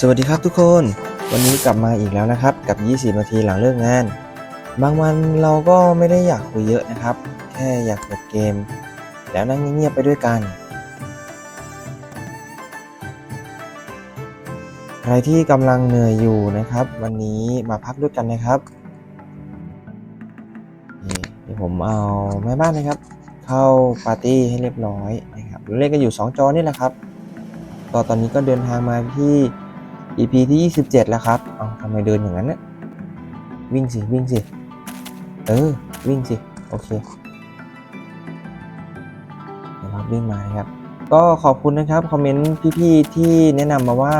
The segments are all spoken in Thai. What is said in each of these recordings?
สวัสดีครับทุกคน วันนี้กลับมาอีกแล้วนะครับ กับ 20 นาทีหลังเลิกงาน บางวันเราก็ไม่ได้อยากคุยเยอะนะครับ แค่อยากเปิดเกม แล้วนั่งเงียบๆไปด้วยกัน ใครที่กำลังเหนื่อยอยู่นะครับ วันนี้มาพักด้วยกันนะครับนี่เดี๋ยวผมเอาแม่บ้านนะครับ เข้าปาร์ตี้ให้เรียบร้อยนะครับเราเล่นกันอยู่ 2 จอนี่แหละครับ ก็ตอนนี้ก็เดินทางมาที่ EP ที่ 27 แล้วครับ เอาทำไมเดินอย่างนั้นเนี่ยวิ่งสิ วิ่งสิ เออ วิ่งสิ โอเคเดี๋ยวเราวิ่งมาครับ ก็ขอบคุณนะครับ คอมเมนต์พี่ๆ ที่แนะนำมาว่า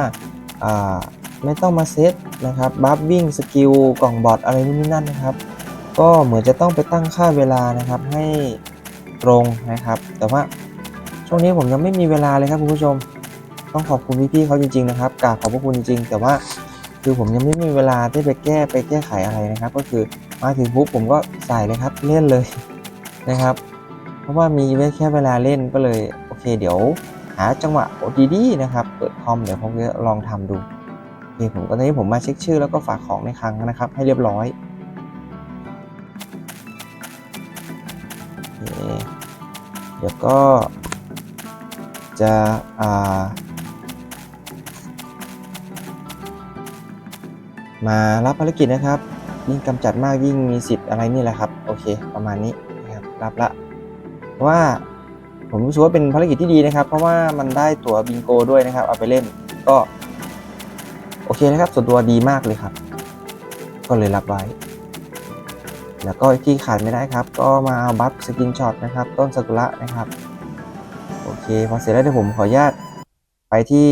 อ่า ไม่ต้องมาเซตนะครับ บัฟวิ่ง สกิล กล่องบอทอะไรนู่นนี่นั่นนะครับ ก็เหมือนจะต้องไปตั้งค่าเวลานะครับ ให้ตรงนะครับ แต่ว่าช่วงนี้ผมยังไม่มีเวลาเลยครับคุณผู้ชม ต้องขอบคุณพี่ๆเขาจริงๆนะครับกราบขอบพระคุณจริงๆ แต่ว่าคือผมยังไม่มีเวลาที่ไปแก้ไปแก้ไขอะไรนะครับ ก็คือมาถึงปุ๊บผมก็ใส่เลยครับเล่นเลยนะครับ เพราะว่ามีไว้แค่เวลาเล่นก็เลยโอเค เดี๋ยวหาจังหวะดีๆนะครับเปิดคอมเดี๋ยวผมจะลองทำดูโอเคผมก็ตอนนี้ผมมาเช็คชื่อแล้วก็ฝากของในคลังนะครับ ให้เรียบร้อยโอเคเดี๋ยวก็จะอ่า มารับภารกิจนะครับ ยิ่งกำจัดมากยิ่งมีสิทธิ์อะไรนี่แหละครับ โอเค ประมาณนี้นะครับรับละเพราะว่าผมรู้สึกว่าเป็นภารกิจที่ดีนะครับ เพราะว่ามันได้ตั๋วบิงโกด้วยนะครับ เอาไปเล่นก็โอเคนะครับ ส่วนตัวดีมากเลยครับ ก็เลยรับไว้ แล้วก็ที่ขาดไม่ได้ครับ ก็มาเอาบัฟสกินช็อตนะครับ ต้นสกุระนะครับ โอเค พอเสร็จแล้วเดี๋ยวผมขออนุญาตไปที่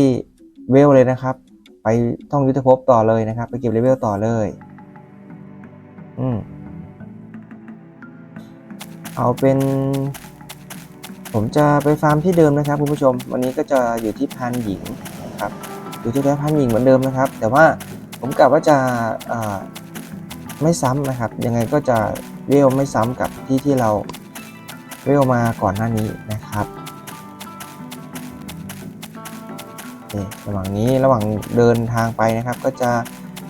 เวลเลยนะครับ ไปท่องยุทธภพต่อเลยนะครับ ไปเก็บเลเวลต่อเลย อืม เอาเป็น ผมจะไปฟาร์มที่เดิมนะครับคุณผู้ชม วันนี้ก็จะอยู่ที่พันหญิงนะครับ อยู่ที่แค่พันหญิงเหมือนเดิมนะครับ แต่ว่าผมกะว่าจะาไม่ซ้ำนะครับ ยังไงก็จะเวลไม่ซ้ำกับที่ที่เราเวลมาก่อนหน้านี้นะครับ นี่ระหว่างนี้ระหว่างเดินทางไปนะครับ ก็จะ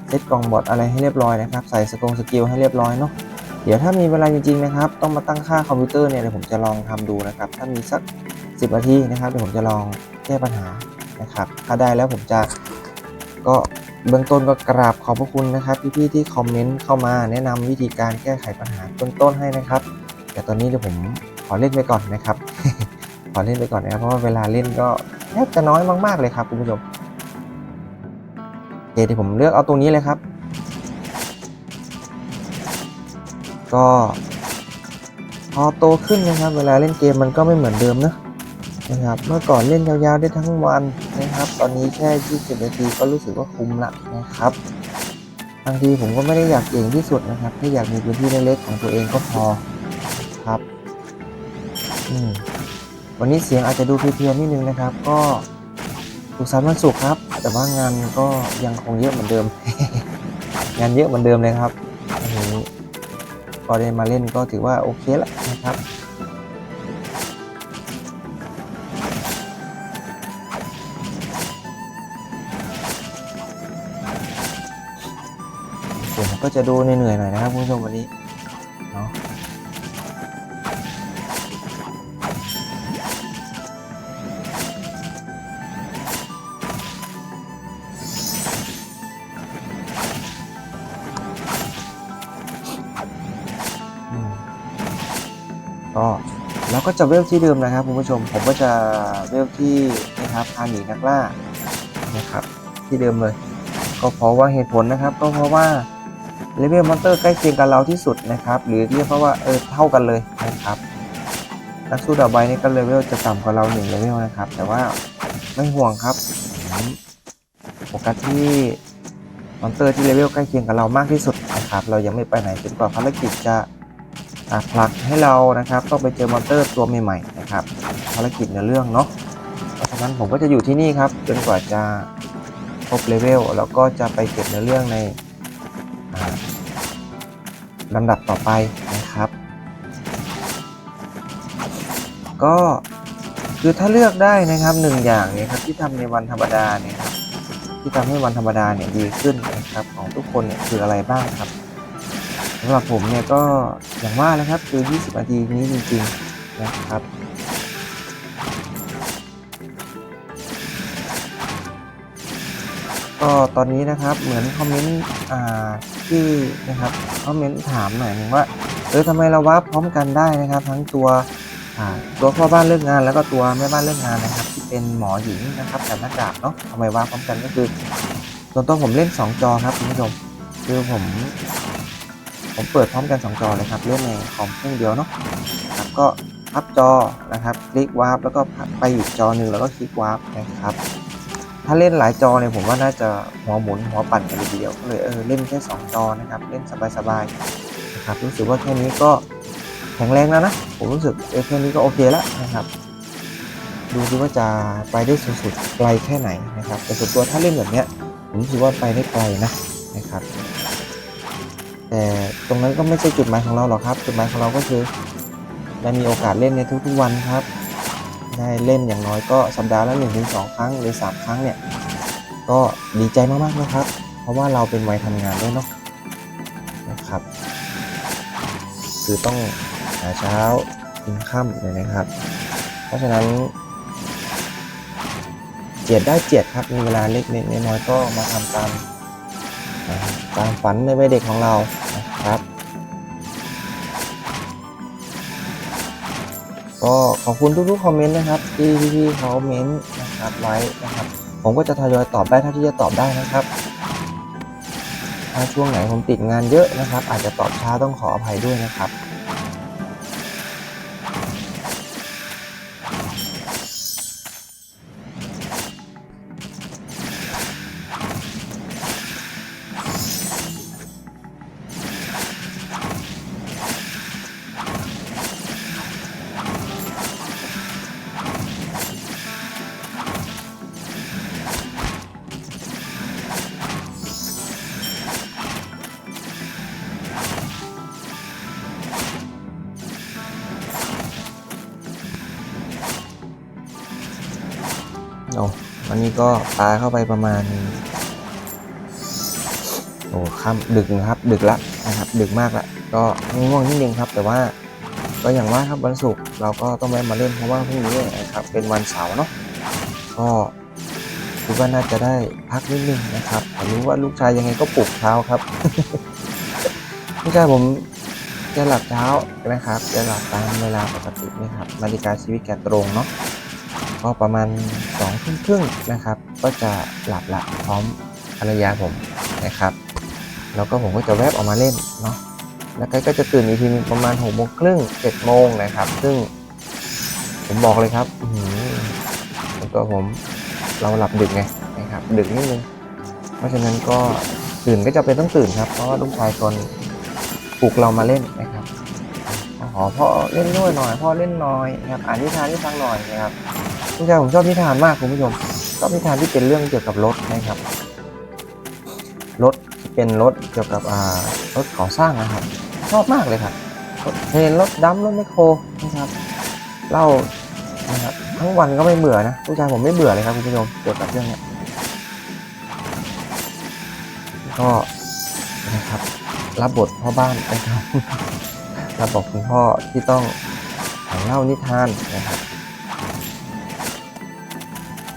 เซตกล่องบอทอะไรให้เรียบร้อยนะครับ ใส่สกงสกิลให้เรียบร้อยเนาะเดี๋ยวถ้ามีเวลาจริงๆนะครับ ต้องมาตั้งค่าคอมพิวเตอร์เนี่ยเดี๋ยวผมจะลองทำดูนะครับ ถ้ามีสัก 10นาทีนะครับเดี๋ยวผมจะลองแก้ปัญหานะครับ ถ้าได้แล้วผมจะก็เบื้องต้นก็กราบขอบพระคุณนะครับพี่ๆที่คอมเมนต์เข้ามาแนะนำวิธีการแก้ไขปัญหาต้นๆให้นะครับ แต่ตอนนี้เดี๋ยวผมขอเล่นไปก่อนนะครับ ขอเล่นไปก่อนนะครับเพราะว่าเวลาเล่นก็แทบจะน้อยมากๆเลยครับคุณผู้ชมเคเดี๋ยวผมเลือกเอาตรงนี้เลยครับ ก็พอโตขึ้นนะครับ เวลาเล่นเกมมันก็ไม่เหมือนเดิมนะนะครับ เมื่อก่อนเล่นยาวๆได้ทั้งวันนะครับ ตอนนี้แค่ 20 นาทีก็รู้สึกว่าคุ้มละนะครับบางทีผมก็ไม่ได้อยากเก่งที่สุดนะครับแค่อยากมีพื้นที่เล็กๆของตัวเองก็พอครับ อืม วันนี้เสียงอาจจะดูเพลียๆนิดนึงนะครับ ก็สุขสันต์วันศุกร์ครับ แต่ว่างานก็ยังคงเยอะเหมือนเดิม งานเยอะเหมือนเดิมเลยครับอันนี้พอได้มาเล่นก็ถือว่าโอเคแล้วนะครับเสียงก็จะดูเหนื่อยๆหน่อยนะครับคุณผู้ชมวันนี้เนาะ ก็จะเวลที่เดิมนะครับคุณผู้ชม ผมก็จะเวลที่นะครับพาหนีนักล่านะครับที่เดิมเลย ก็เพราะว่าเหตุผลนะครับ ก็เพราะว่าเลเวลมอนเตอร์ใกล้เคียงกับเราที่สุดนะครับ หรือเรียกว่าเออเท่ากันเลยนะครับนักสู้ดาวใบนี่ก็เลเวลจะต่ำกว่าเราหนึ่งเลเวลนะครับ แต่ว่าไม่ห่วงครับโฟกัสที่มอนเตอร์ที่เลเวลใกล้เคียงกับเรามากที่สุดนะครับ เรายังไม่ไปไหนจนกว่าภารกิจจะ ผลักให้เรานะครับต้องไปเจอมอนเตอร์ตัวใหม่ๆนะครับภารกิจในเรื่องเนาะเพราะฉะนั้นผมก็จะอยู่ที่นี่ครับจนกว่าจะครบเลเวลแล้วก็จะไปเก็บในเรื่องในลำดับต่อไปนะครับ ก็คือถ้าเลือกได้นะครับหนึ่งอย่างเนี่ยครับที่ทำในวันธรรมดาเนี่ยที่ทำให้วันธรรมดาเนี่ยดีขึ้นนะครับของทุกคนเนี่ยคืออะไรบ้างครับ สำหรับผมเนี่ยก็อย่างว่านะครับคือ 20 นาทีนี้จริงๆนะครับก็ตอนนี้นะครับเหมือนคอมเมนต์อ่าที่นะครับคอมเมนต์ถามหน่อยหนึ่งว่าเออทำไมเราวับพร้อมกันได้นะครับ ทั้งตัวอ่าตัวพ่อบ้านเลิกงาน แล้วก็ตัวแม่บ้านเลิกงานนะครับ ที่เป็นหมอหญิงนะครับกับหน้ากากเนาะทำไมวับพร้อมกันก็คือส่วนตัวผมเล่น 2 จอครับคุณผู้ชมคือผม ผมเปิดพร้อมกัน 2 จอเลยครับเล่นในคอมเครื่องเดียวเนาะครับก็พับจอนะครับคลิกวาร์ปแล้วก็พับไปอีกจอหนึ่งแล้วก็คลิกวาร์ปนะครับถ้าเล่นหลายจอเนี่ยผมว่าน่าจะหัวหมุนหัวปั่นกันเลยทีเดียวก็เลยเออเล่นแค่2จอนะครับเล่นสบายๆนะครับรู้สึกว่าแค่นี้ก็แข็งแรงแล้วนะผมรู้สึกเออแค่นี้ก็โอเคแล้วนะครับดูซิว่าจะไปได้สุดๆไกลแค่ไหนนะครับแต่ส่วนตัวถ้าเล่นแบบเนี้ยผมรู้สึกว่าไปได้ไกลนะนะครับ แต่ตรงนั้นก็ไม่ใช่จุดหมายของเราหรอกครับ จุดหมายของเราก็คือได้มีโอกาสเล่นในทุกๆวันครับ ได้เล่นอย่างน้อยก็สัปดาห์ละ1นถึงสครั้งหรือ3ครั้งเนี่ยก็ดีใจมากๆนะครับ เพราะว่าเราเป็นวัยทำงานด้วยเนาะนะครับ คือต้องหาเช้ากินค่ำเลยนะครับ เพราะฉะนั้นเจียดได้เจียดครับมีเวลาเล็กเล็กน้อยๆก็มาทำตามตามฝันในวัยเด็กของเรา ครับ ก็ขอบคุณทุกๆคอมเมนต์นะครับ ที่พี่ๆเขาเม้นต์นะครับไว้นะครับ ผมก็จะทยอยตอบได้เท่าที่จะตอบได้นะครับถ้าช่วงไหนผมติดงานเยอะนะครับ อาจจะตอบช้าต้องขออภัยด้วยนะครับ นี้ก็ปลาเข้าไปประมาณ โอ้ค่ำดึกนะครับ ดึกละนะครับ ดึกมากละก็ง่วงนิดนึงครับ แต่ว่าก็อย่างว่าครับวันศุกร์เราก็ต้องแวะมาเล่นเพราะว่าพรุ่งนี้นะครับเป็นวันเสาร์เนาะก็คิดว่าน่าจะได้พักนิดนึงนะครับแต่รู้ว่าลูกชายยังไงก็ปลุกเช้าครับลูกชายผมจะหลับเช้านะครับ จะหลับตามเวลาปกตินะครับนาฬิกาชีวิตแกตรงเนาะ ก็ประมาณสองทุ่มครึ่งนะครับ ก็จะหลับละพร้อมภรรยาผมนะครับ แล้วก็ผมก็จะแวบออกมาเล่นเนาะแล้วก็จะตื่นอีกทีนึงประมาณหกโมงครึ่งเจ็ดโมงนะครับ ซึ่งผมบอกเลยครับหือส่วนตัวผมเราหลับดึกไงนะครับ ดึกนิดนึง เพราะฉะนั้นก็ตื่นก็จะเป็นต้องตื่นครับ เพราะว่าลูกชายคนปลุกเรามาเล่นนะครับขอพ่อเล่นด้วยหน่อย พ่อเล่นหน่อยนะครับ อ่านนิทานให้ฟังหน่อยนะครับ คุณชายผมชอบนิทานมากคุณผู้ชมชอบนิทานที่เป็นเรื่องเกี่ยวกับรถนะครับ รถเป็นรถเกี่ยวกับอ่ารถก่อสร้างนะครับ ชอบมากเลยครับเทรนรถดัมรถไมโครนะครับเล่านะครับทั้งวันก็ไม่เบื่อนะผู้ชายผมไม่เบื่อเลยครับคุณผู้ชมเกี่ยวกับเรื่องเนี้ยก็นะครับรับบทพ่อบ้านนะครับรับบทคุณพ่อที่ต้องเล่านิทานนะครับ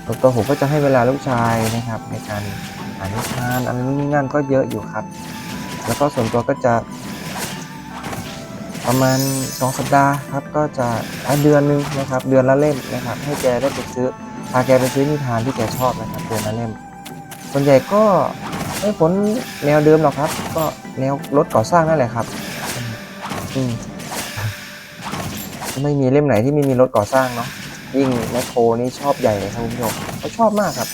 แล้วตัวผมก็จะให้เวลาลูกชายนะครับ ในการอ่านนิทานอะไรนู่นนี่นั่นก็เยอะอยู่ครับ แล้วก็ส่วนตัวก็จะ ประมาณสองสัปดาห์ครับ ก็จะเดือนหนึงนะครับ เดือนละเล่มนะครับ ให้แกได้ไปซื้อพาแกไปซื้อนิทานที่แกชอบนะครับเดือนละเล่ม ส่วนใหญ่ก็ไม่พ้นแนวเดิมหรอกครับ ก็แนวรถก่อสร้างนั่นแหละครับอืมไม่มีเล่มไหนที่ไม่มีรถก่อสร้างเนาะ ยิ่งแมคโครนี่ชอบใหญ่เลยครับคุณผู้ชมเขาชอบมากครับ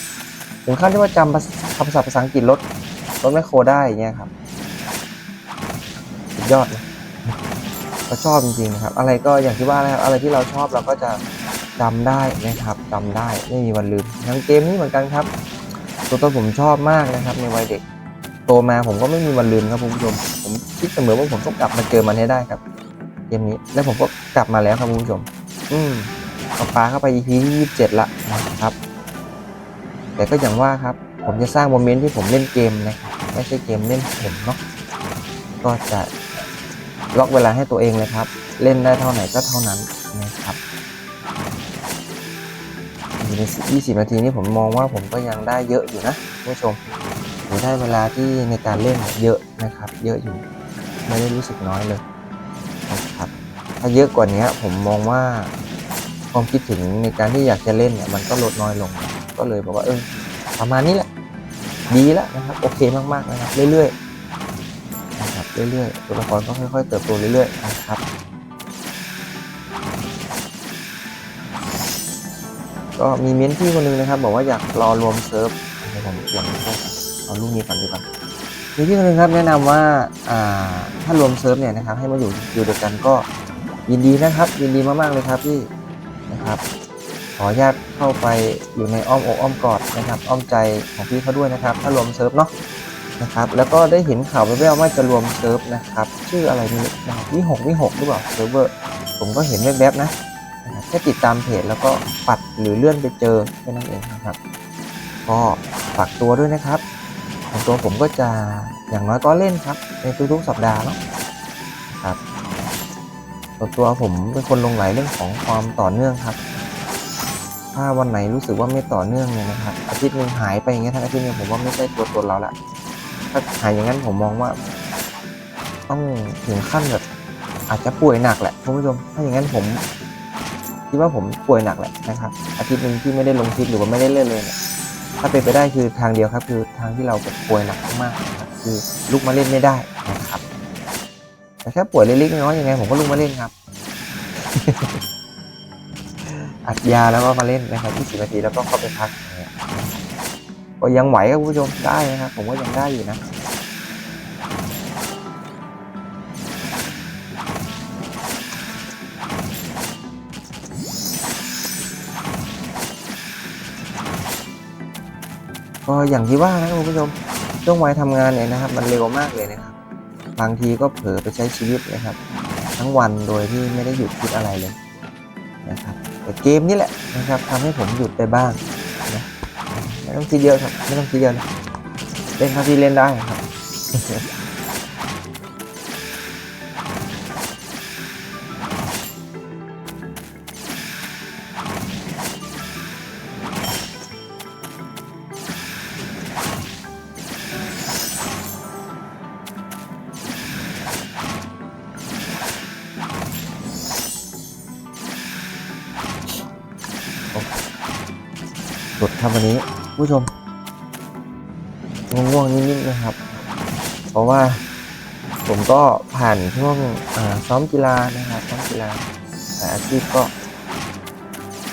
ถึงขั้นที่ว่าจำภาษคำศัพท์ภาษาอังกฤษรถรถแมคโครได้เงี้ยครับสุดยอดเลยเขาชอบจริงๆนะครับ อะไรก็อย่างที่ว่านะครับอะไรที่เราชอบเราก็จะจำได้นะครับจำได้ไม่มีวันลืมทั้งเกมนี้เหมือนกันครับ ตัวตัวผมชอบมากนะครับ ในวัยเด็กโตมาผมก็ไม่มีวันลืมครับคุณผู้ชมผมคิดเสมอว่าผมต้องกลับมาเจอมันให้ได้ครับ เกมนี้และผมก็กลับมาแล้วครับคุณผู้ชม อืม เอาปลาเข้าไป EP ที่27ละนะครับ แต่ก็อย่างว่าครับ ผมจะสร้างโมเมนต์ที่ผมเล่นเกมนะครับ ไม่ใช่เกมเล่นผมเนาะ ก็จะล็อกเวลาให้ตัวเองเลยครับ เล่นได้เท่าไหร่ก็เท่านั้นนะครับอยู่ใน20 นาทีนี้ผมมองว่าผมก็ยังได้เยอะอยู่นะคุณผู้ชมหรือได้เวลาที่ในการเล่นเยอะนะครับ เยอะอยู่ ไม่ได้รู้สึกน้อยเลยนะครับ ถ้าเยอะกว่านี้ผมมองว่า ความคิดถึงในการที่อยากจะเล่นเนี่ยมันก็ลดน้อยลง ก็เลยบอกว่าเออประมาณนี้แหละ ดีแล้วนะครับ โอเคมากๆนะครับ เรื่อยๆนะครับเรื่อยๆตัวละครก็ค่อยๆเติบโตเรื่อยๆนะครับ ก็มีเม้นที่คนหนึงนะครับ บอกว่าอยากรอรวมเซิร์ฟให้ผมลองดูก่อนเอาลูกนี้ก่อนดีกว่ามีพี่คนหนึงครับแนะนำว่าอ่าถ้ารวมเซิร์ฟเนี่ยนะครับให้มาอยู่อยู่ด้วยกันก็ยินดีนะครับ ยินดีมากๆเลยครับพี่ นะครับ ขออนุญาตเข้าไปอยู่ในอ้อมอกอ้อมกอดนะครับ อ้อมใจของพี่เขาด้วยนะครับ ถ้ารวมเซิร์ฟเนาะนะครับ แล้วก็ได้เห็นข่าวแว่วๆว่าจะรวมเซิร์ฟนะครับ ชื่ออะไรนี่นะครับวิหกวิหกหรือเปล่าเซิร์ฟเวอร์ผมก็เห็นแวบๆนะแค่ติดตามเพจแล้วก็ปัดหรือเลื่อนไปเจอแค่นั้นเองนะครับ ก็ฝากตัวด้วยนะครับ ของตัวผมก็จะอย่างน้อยก็เล่นครับ ในทุกๆสัปดาห์เนาะครับ ส่วนตัวผมเป็นคนลงไหลเรื่องของความต่อเนื่องครับ ถ้าวันไหนรู้สึกว่าไม่ต่อเนื่องเนี่ยนะครับอาทิตย์หนึ่งหายไปอย่างเงี้ยทั้งอาทิตย์หนึงผมว่าไม่ใช่ตัวตนเราละถ้าหายอย่างนั้นผมมองว่า ต้องถึงขั้นแบบอาจจะป่วยหนักแหละคุณผู้ชมถ้าอย่างนั้นผมคิดว่าผมป่วยหนักแหละนะครับ อาทิตย์หนึ่งที่ไม่ได้ลงคลิปหรือว่าไม่ได้เล่นเลยเนี่ยถ้าเป็นไปได้คือทางเดียวครับ คือทางที่เราแบบป่วยหนักมากๆคือลุกมาเล่นไม่ได้นะครับ แต่แค่ป่วยเล็กๆน้อยๆยังไงผมก็ลุกมาเล่นครับ อัดยาแล้วก็มาเล่นนะครับ20นาทีแล้วก็เข้าไปพักอย่างเงี้ยก็ยังไหวครับคุณผู้ชมได้นะครับผมก็ยังได้อยู่นะก็อย่างที่ว่านะครับคุณผู้ชมช่วงวัยทำงานเนี่ยนะครับ มันเร็วมากเลยนะครับ บางทีก็เผลอไปใช้ชีวิตนะครับ ทั้งวันโดยที่ไม่ได้หยุดคิดอะไรเลยนะครับแต่เกมนี่แหละนะครับทำให้ผมหยุดไปบ้างนะไม่ต้องคิดเยอะครับ ไม่ต้องคิดเยอะนะเล่นเท่าที่เล่นได้ครับ ครับวันนี้ผู้ชมง่วงๆนิดๆนะครับ เพราะว่าผมก็ผ่านช่วงซ้อมกีฬานะครับซ้อมกีฬาแต่อาชีพก็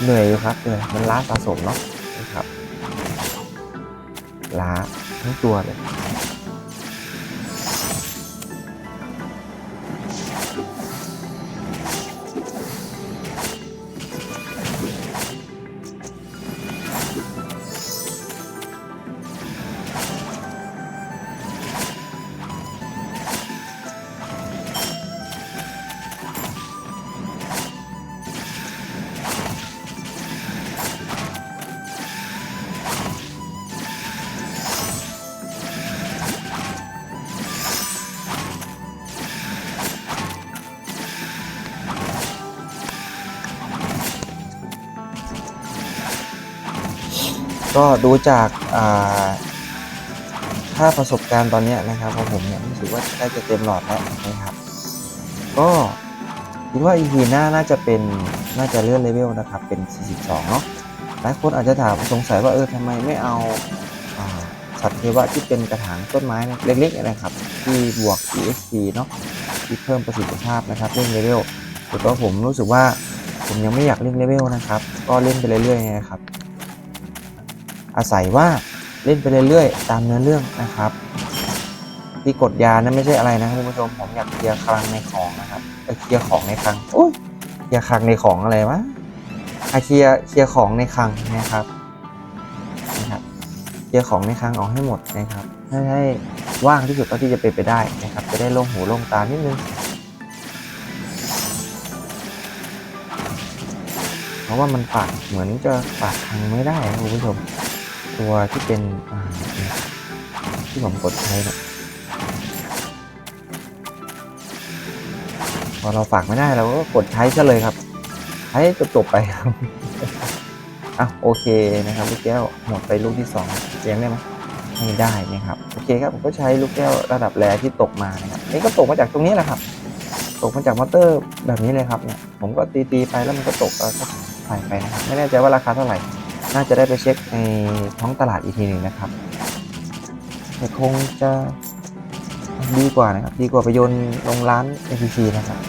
เหนื่อยอยู่ครับเหนื่อยมันล้าสะสมเนาะนะครับล้าทั้งตัวเลย ก็ดูจากอ่าถ้าประสบการณ์ตอนนี้นะครับของผมเนี่ยรู้สึกว่าใกล้จะเต็มหลอดแล้วนะครับ ก็คิดว่า EP หน้าน่าจะเป็นน่าจะเลื่อนเลเวลนะครับเป็น 42 เนาะหลายคนอาจจะถามสงสัยว่าเออทำไมไม่เอาสัตว์เทวะที่เป็นกระถางต้นไม้เล็กๆนี่นะครับ ที่บวก EXP เนาะที่เพิ่มประสิทธิภาพนะครับเล่นเลเวลแต่ตัวผมรู้สึกว่าผมยังไม่อยากเล่นเลเวลนะครับ ก็เล่นไปเรื่อยๆนะครับ อาศัยว่าเล่นไปเรื่อยๆ ตามเนื้อเรื่องนะครับ ที่กดยานั้นไม่ใช่อะไรนะคุณผู้ชมผมอยากเคลียร์คลังในของนะครับเอ้ยเคลียร์ของในคลังโอ้ยเคลียร์คลังในของอะไรวะอะเคลียร์เคลียร์ของในคลังนะครับนะครับเคลียร์ของในคลังออกให้หมดนะครับให้ให้ว่างที่สุดเท่าที่จะเป็นไปได้นะครับ จะได้โล่งหูโล่งตานิดนึงเพราะว่ามันฝากเหมือนจะฝากคลังไม่ได้นะคุณผู้ชม ตัวที่เป็นที่ผมกดใช้เนี่ยพอเราฝากไม่ได้เราก็กดใช้ซะเลยครับ ใช้จบๆไปครับอะโอเคนะครับลูกแก้วหมดไปลูกที่สองเลี้ยงได้ไหมไม่ได้นะครับโอเคครับผมก็ใช้ลูกแก้วระดับแรที่ตกมานะครับนี่ก็ตกมาจากตรงนี้แหละครับ ตกมาจากมอเตอร์แบบนี้เลยครับเนี่ยผมก็ตีๆไปแล้วมันก็ตกก็ใส่ไปนะครับไม่แน่ใจว่าราคาเท่าไหร่ น่าจะได้ไปเช็คในท้องตลาดอีกทีหนึ่งนะครับแต่คงจะดีกว่านะครับ ดีกว่าไปโยนลงร้าน APC นะครับ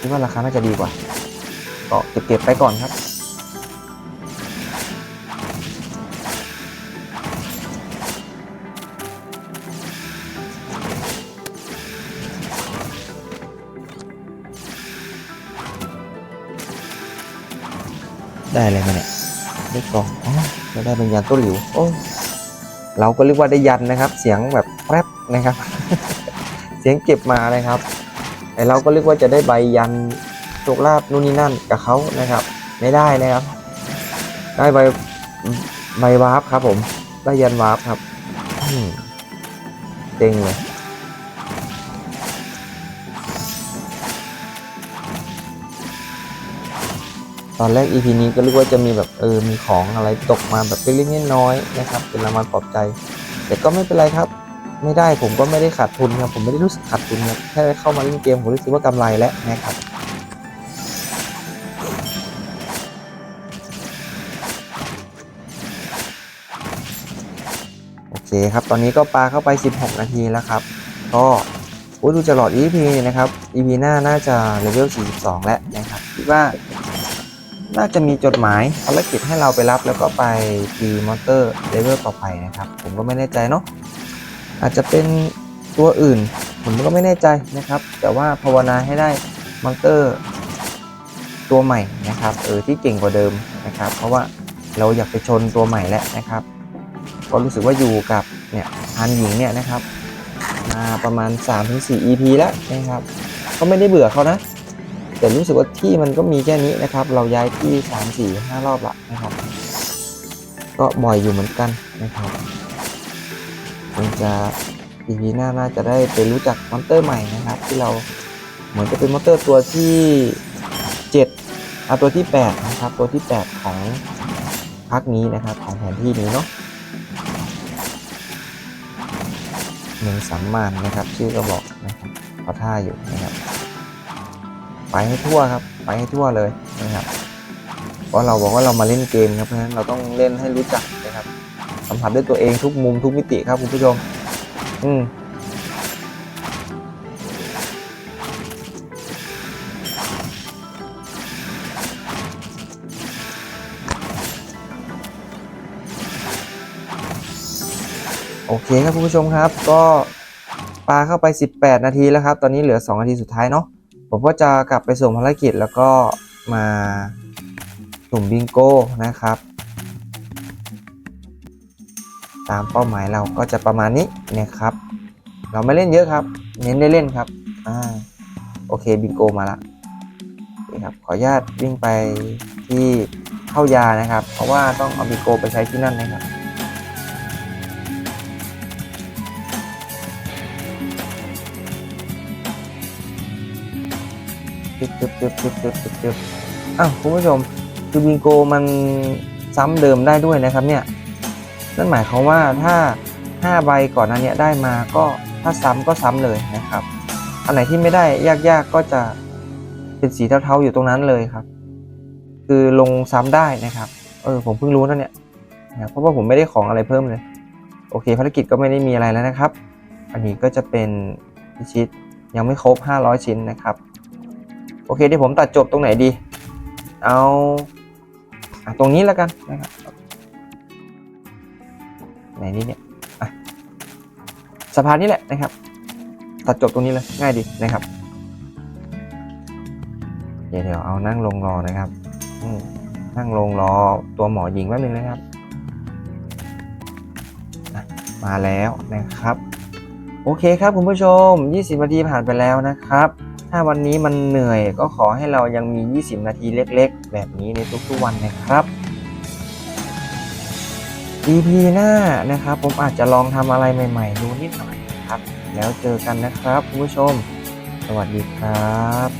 คิดว่าราคาน่าจะดีกว่าก็เก็บเก็บไปก่อนครับ ได้อะไรมาเนี่ยได้กล่องอ๋อเราได้เป็นยันต้นหลิวโอ้เราก็เรียกว่าได้ยันนะครับ เสียงแบบแป๊บนะครับ เสียงเก็บมานะครับแต่เราก็เรียกว่าจะได้ใบยันโชคลาภนู่นนี่นั่นกับเขานะครับ ไม่ได้นะครับ ได้ใบใบวาร์ปครับผมได้ยันวาร์ปครับเต็งเลย ตอนแรก EP นี้ก็รู้ว่าจะมีแบบเออมีของอะไรตกมาแบบเล็กๆน้อยๆนะครับ เป็นรางวัลปลอบใจ แต่ก็ไม่เป็นไรครับ ไม่ได้ผมก็ไม่ได้ขาดทุนครับ ผมไม่ได้รู้สึกขาดทุนครับแค่เข้ามาเล่นเกมผมรู้สึกว่ากำไรแล้วนะครับโอเคครับ ตอนนี้ก็ปลาเข้าไป 16 นาทีแล้วครับ ก็โอ้ดูจะหลอด EP นะครับ EP หน้าน่าจะเลเวล 42 แล้วนะครับคิดว่า น่าจะมีจดหมายภารกิจให้เราไปรับแล้วก็ไปตีมอนเตอร์เลเวลต่อไปนะครับ ผมก็ไม่แน่ใจเนาะอาจจะเป็นตัวอื่น ผมก็ไม่แน่ใจนะครับ แต่ว่าภาวนาให้ได้มอนเตอร์ตัวใหม่นะครับเออที่เก่งกว่าเดิมนะครับ เพราะว่าเราอยากไปชนตัวใหม่แล้วนะครับ ก็รู้สึกว่าอยู่กับเนี่ยฮันหญิงเนี่ยนะครับมาประมาณ 3-4 EP แล้วนะครับ ก็ไม่ได้เบื่อเขานะ แต่รู้สึกว่าที่มันก็มีแค่นี้นะครับ เราย้ายที่3 4 5รอบละนะครับ ก็บ่อยอยู่เหมือนกันนะครับคงจะ EP หน้าน่าจะได้ไปรู้จักมอนเตอร์ใหม่นะครับ ที่เราเหมือนจะเป็นมอนเตอร์ตัวที่7อะตัวที่8นะครับ ตัวที่8ของภาคนี้นะครับ ของแผนที่นี้เนาะหนึ่งสามมานนะครับ ชื่อก็บอกนะครับเขาท่าอยู่นะครับ ไปให้ทั่วครับ ไปให้ทั่วเลยนะครับเพราะเราบอกว่าเรามาเล่นเกมครับเพราะฉะนั้นเราต้องเล่นให้รู้จักนะครับสัมผัสด้วยตัวเองทุกมุมทุกมิติครับคุณผู้ชม อืมโอเคครับคุณผู้ชมครับ ก็ปลาเข้าไป 18 นาทีแล้วครับ ตอนนี้เหลือ 2 นาทีสุดท้ายเนาะ ผมก็จะกลับไปส่งภารกิจแล้วก็มาสุ่มบิงโก้นะครับ ตามเป้าหมายเราก็จะประมาณนี้นะครับ เราไม่เล่นเยอะครับ เน้นได้เล่นครับอ่าโอเคบิงโกมาละโอเคครับขออนุญาตวิ่งไปที่เข้ายานะครับ เพราะว่าต้องเอาบิงโกไปใช้ที่นั่นนะครับ จึ๊บจึ๊บจึ๊บจึ๊บจึ๊บอ้าวคุณผู้ชมคือบิงโกมันซ้ำเดิมได้ด้วยนะครับเนี่ยนั่นหมายความว่าถ้า 5 ใบก่อนหนั้นเนี่ยได้มาก็ถ้าซ้ำก็ซ้ำเลยนะครับ อันไหนที่ไม่ได้ยากๆก็จะเป็นสีเทาๆอยู่ตรงนั้นเลยครับ คือลงซ้ำได้นะครับเออผมเพิ่งรู้นะเนี่ยนะเพราะว่าผมไม่ได้ของอะไรเพิ่มเลยโอเคภารกิจก็ไม่ได้มีอะไรแล้วนะครับ อันนี้ก็จะเป็นพิชิตยังไม่ครบ 500 ชิ้นนะครับ โอเคเดี๋ยวผมตัดจบตรงไหนดี เอาตรงนี้แล้วกันนะครับไหนนี่เนี่ยอะสะพานนี้แหละนะครับ ตัดจบตรงนี้เลยง่ายดีนะครับ เดี๋ยวเดี๋ยวเอานั่งลงรอนะครับนั่งลงรอตัวหมอหญิงแป๊บนึงนะครับมาแล้วนะครับ โอเคครับคุณผู้ชม 20นาทีผ่านไปแล้วนะครับ ถ้าวันนี้มันเหนื่อยก็ขอให้เรายังมี 20 นาทีเล็กๆ แบบนี้ในทุกๆวันนะครับ EP หน้านะครับ ผมอาจจะลองทำอะไรใหม่ ๆ ดูนิดหน่อยครับ แล้วเจอกันนะครับคุณผู้ชม สวัสดีครับ